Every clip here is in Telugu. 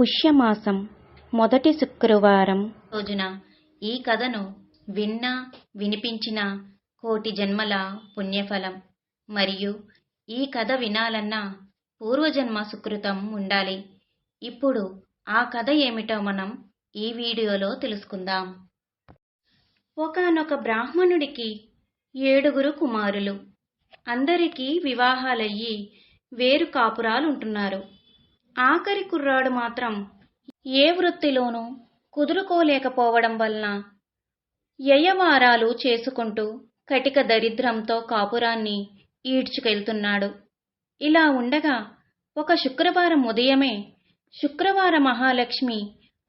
పుష్యమాసం మొదటి శుక్రవారం. రోజున ఈ కథను విన్నా వినిపించిన కోటి జన్మల పుణ్యఫలం. మరియు ఈ కథ వినాలన్నా పూర్వజన్మ సుకృతం ఉండాలి. ఇప్పుడు ఆ కథ ఏమిటో మనం ఈ వీడియోలో తెలుసుకుందాం. ఒకానొక బ్రాహ్మణుడికి ఏడుగురు కుమారులు. అందరికీ వివాహాలయ్యి వేరు కాపురాలుంటున్నారు. ఆఖరి కుర్రాడు మాత్రం ఏ వృత్తిలోనూ కుదురుకోలేకపోవడం వలన యయవారాలు చేసుకుంటూ కటిక దరిద్రంతో కాపురాన్ని ఈడ్చుకెళ్తున్నాడు. ఇలా ఉండగా ఒక శుక్రవారం ఉదయమే శుక్రవార మహాలక్ష్మి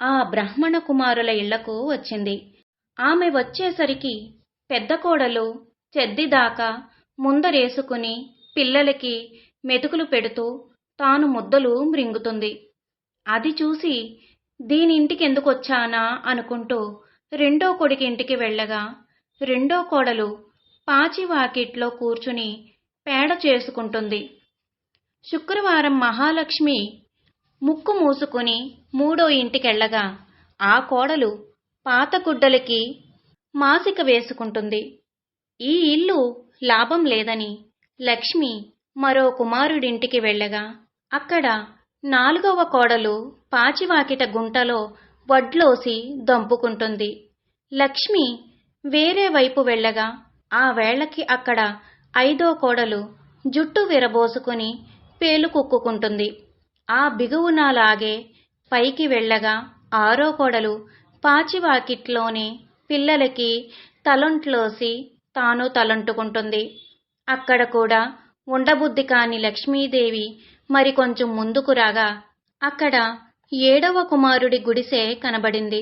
ఆ బ్రాహ్మణ కుమారుల ఇళ్ళకు వచ్చింది. ఆమె వచ్చేసరికి పెద్ద కోడలు చెద్దిదాకా ముందరేసుకుని పిల్లలకి మెతుకులు పెడుతూ తాను ముద్దలు మృంగుతుంది. అది చూసి దీనింటికి ఎందుకు వచ్చానా? అనుకుంటూ రెండో కొడుకి ఇంటికి వెళ్ళగా రెండో కోడలు పాచి వాకిట్లో కూర్చుని పేడ చేసుకుంటుంది. శుక్రవారం మహాలక్ష్మి ముక్కు మూసుకుని మూడో ఇంటికెళ్ళగా ఆ కోడలు పాత గుడ్డలకి మాసిక వేసుకుంటుంది. ఈ ఇల్లు లాభం లేదని లక్ష్మి మరో కుమారుడింటికి వెళ్ళగా అక్కడ నాలుగవ కోడలు పాచివాకిట గుంటలో వడ్లోసి దంపుకుంటుంది. లక్ష్మి వేరే వైపు వెళ్ళగా ఆ వేళకి అక్కడ ఐదో కోడలు జుట్టు విరబోసుకుని పేలుకుక్కుంటుంది ఆ బిగువునాలాగే పైకి వెళ్ళగా ఆరో కోడలు పాచివాకిట్లోనే పిల్లలకి తలొంట్లోసి తాను తలంటుకుంటుంది. అక్కడ కూడా ఉండబుద్ధి కాని లక్ష్మీదేవి మరి కొంచెం ముందుకు రాగా అక్కడ ఏడవ కుమారుడి గుడిసె కనబడింది.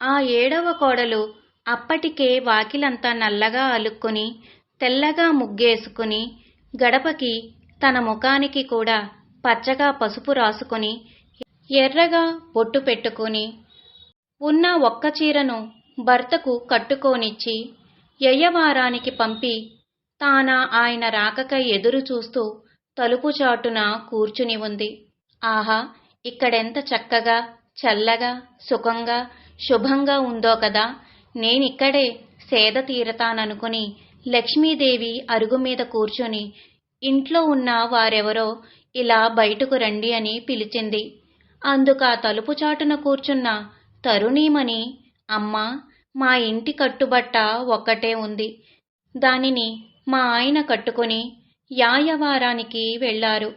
ఆ ఏడవ కోడలు అప్పటికే వాకిలంతా నల్లగా అలుక్కుని తెల్లగా ముగ్గేసుకుని గడపకి తన ముఖానికి కూడా పచ్చగా పసుపు రాసుకుని ఎర్రగా బొట్టు పెట్టుకుని ఉన్న ఒక్క చీరను భర్తకు కట్టుకోనిచ్చి యయ్యవారానికి పంపి తాన ఆయన రాకకై ఎదురు చూస్తూ తలుపు చాటున కూర్చుని ఉంది. ఆహా ఇక్కడెంత చక్కగా చల్లగా సుఖంగా శుభంగా ఉందో కదా. నేనిక్కడే సేద తీరతాననుకుని లక్ష్మీదేవి అరుగు మీద కూర్చుని ఇంట్లో ఉన్న వారెవరో ఇలా బయటకు రండి అని పిలిచింది. అందుక తలుపు చాటున కూర్చున్న తరుణీమణి అమ్మా మా ఇంటి కట్టుబట్ట ఒక్కటే ఉంది. దానిని మా ఆయన కట్టుకుని యాయవారానికి వెళ్ళారు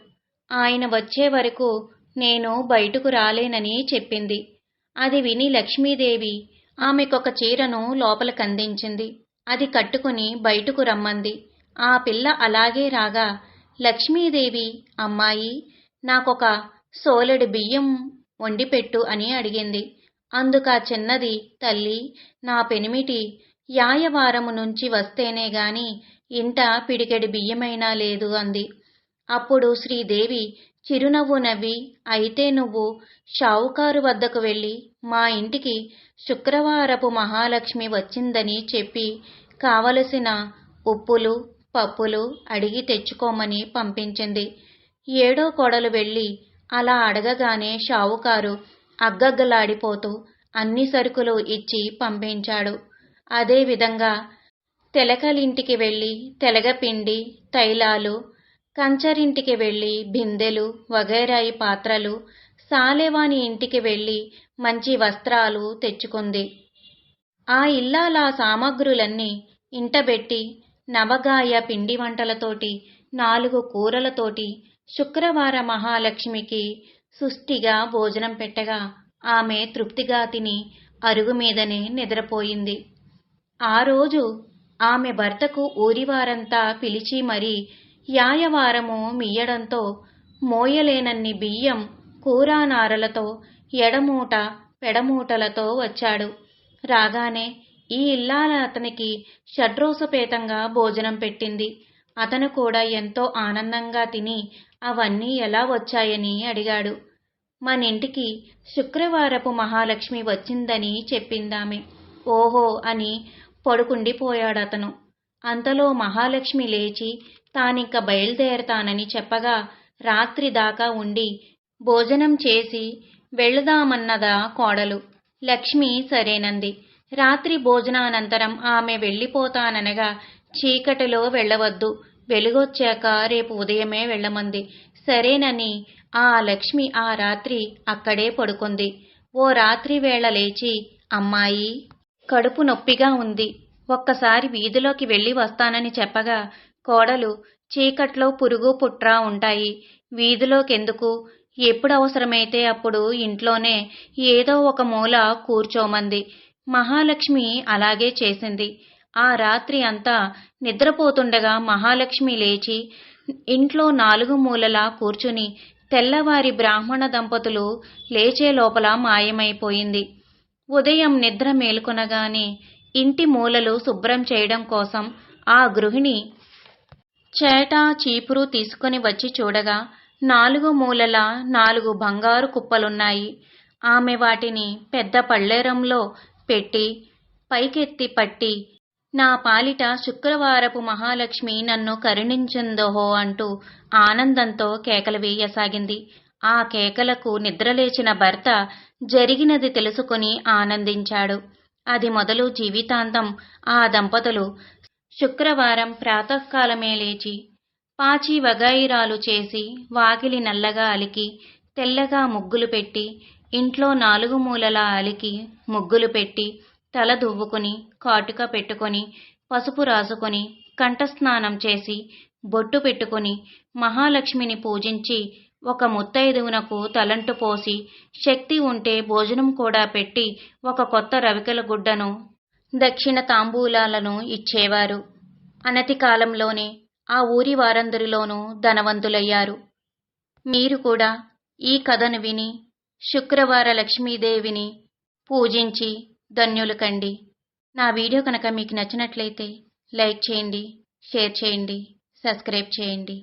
ఆయన వచ్చే వరకు నేను బయటకు రాలేనని చెప్పింది. అది విని లక్ష్మీదేవి ఆమెకొక చీరను లోపలికందించింది. అది కట్టుకుని బయటకు రమ్మంది. ఆ పిల్ల అలాగే రాగా లక్ష్మీదేవి అమ్మాయి నాకొక సోలెడు బియ్యం వండిపెట్టు అని అడిగింది. అందుక చిన్నది తల్లి నా పెనిమిటి యాయవారము నుంచి వస్తేనే గాని ఇంట పిడికెడి బియ్యమైనా లేదు అంది. అప్పుడు శ్రీదేవి చిరునవ్వు నవ్వి అయితే నువ్వు షావుకారు వద్దకు వెళ్ళి మా ఇంటికి శుక్రవారపు మహాలక్ష్మి వచ్చిందని చెప్పి కావలసిన ఉప్పులు పప్పులు అడిగి తెచ్చుకోమని పంపించింది. ఏడో కొడలు వెళ్ళి అలా అడగగానే షావుకారు అగ్గగ్గలాడిపోతూ అన్ని సరుకులు ఇచ్చి పంపించాడు. అదేవిధంగా తెలకలింటికి వెళ్ళి తెలగపిండి తైలాలు కంచరింటికి వెళ్ళి బిందెలు వగైరాయి పాత్రలు సాలేవాని ఇంటికి వెళ్ళి మంచి వస్త్రాలు తెచ్చుకుంది. ఆ ఇల్లాల సామగ్రులన్నీ ఇంటబెట్టి నవగాయ పిండి వంటలతోటి నాలుగు కూరలతోటి శుక్రవార మహాలక్ష్మికి సుష్టిగా భోజనం పెట్టగా ఆమె తృప్తిగా తిని అరుగు మీదనే నిద్రపోయింది. ఆ రోజు ఆమె భర్తకు ఊరివారంతా పిలిచి మరీ యాయవారము మియ్యడంతో మోయలేనన్ని బియ్యం కూరానారలతో ఎడమూట పెడమూటలతో వచ్చాడు. రాగానే ఈ ఇల్లాల అతనికి షడ్రోసపేతంగా భోజనం పెట్టింది. అతను కూడా ఎంతో ఆనందంగా తిని అవన్నీ ఎలా వచ్చాయని అడిగాడు. మనింటికి శుక్రవారపు మహాలక్ష్మి వచ్చిందని చెప్పిందామె. ఓహో అని పడుకుండిపోయాడతను. అంతలో మహాలక్ష్మి లేచి తానింక బయలుదేరతానని చెప్పగా రాత్రి దాకా ఉండి భోజనం చేసి వెళదామన్నదా కోడలు. లక్ష్మి సరేనంది. రాత్రి భోజనానంతరం ఆమె వెళ్ళిపోతాననగా చీకటిలో వెళ్ళవద్దు. వెలుగొచ్చాక రేపు ఉదయమే వెళ్ళమంది. సరేనని ఆ లక్ష్మి ఆ రాత్రి అక్కడే పడుకుంది. ఓ రాత్రి వేళ లేచి అమ్మాయి! కడుపు నొప్పిగా ఉంది. ఒక్కసారి వీధిలోకి వెళ్ళి వస్తానని చెప్పగా కోడలు చీకట్లో పురుగు పుట్రా ఉంటాయి. వీధిలోకెందుకు? ఎప్పుడు అవసరమైతే అప్పుడు ఇంట్లోనే ఏదో ఒక మూల కూర్చోమంది. మహాలక్ష్మి అలాగే చేసింది. ఆ రాత్రి అంతా నిద్రపోతుండగా మహాలక్ష్మి లేచి ఇంట్లో నాలుగు మూలలా కూర్చుని తెల్లవారి బ్రాహ్మణ దంపతులు లేచే లోపల మాయమైపోయింది. ఉదయం నిద్ర మేలుకొనగానే ఇంటి మూలలు శుభ్రం చేయడం కోసం ఆ గృహిణి చేట చీపురు తీసుకుని వచ్చి చూడగా నాలుగు మూలల నాలుగు బంగారు కుప్పలున్నాయి. ఆమె వాటిని పెద్ద పళ్ళేరంలో పెట్టి పైకెత్తి పట్టి నా పాలిట శుక్రవారపు మహాలక్ష్మి నన్ను కరుణించిందోహో అంటూ ఆనందంతో కేకలు వేయసాగింది. ఆ కేకలకు నిద్రలేచిన భర్త జరిగినది తెలుసుకుని ఆనందించాడు. అది మొదలు జీవితాంతం ఆ దంపతులు శుక్రవారం ప్రాతకాలమే లేచి పాచి వగాయిరాలు చేసి వాకిలి నల్లగా అలికి తెల్లగా ముగ్గులు పెట్టి ఇంట్లో నాలుగు మూలలా అలికి ముగ్గులు పెట్టి తల దువ్వుకుని కాటుక పెట్టుకొని పసుపు రాసుకొని కంఠస్నానం చేసి బొట్టు పెట్టుకొని మహాలక్ష్మిని పూజించి ఒక ముత్తైదువునకు తలంటు పోసి శక్తి ఉంటే భోజనం కూడా పెట్టి ఒక కొత్త రవికల గుడ్డను దక్షిణ తాంబూలాలను ఇచ్చేవారు. అనతి కాలంలోనే ఆ ఊరి వారందరిలోనూ ధనవంతులయ్యారు. మీరు కూడా ఈ కథను విని శుక్రవార లక్ష్మీదేవిని పూజించి ధన్యులు కండి. నా వీడియో కనుక మీకు నచ్చినట్లయితే లైక్ చేయండి షేర్ చేయండి సబ్స్క్రైబ్ చేయండి.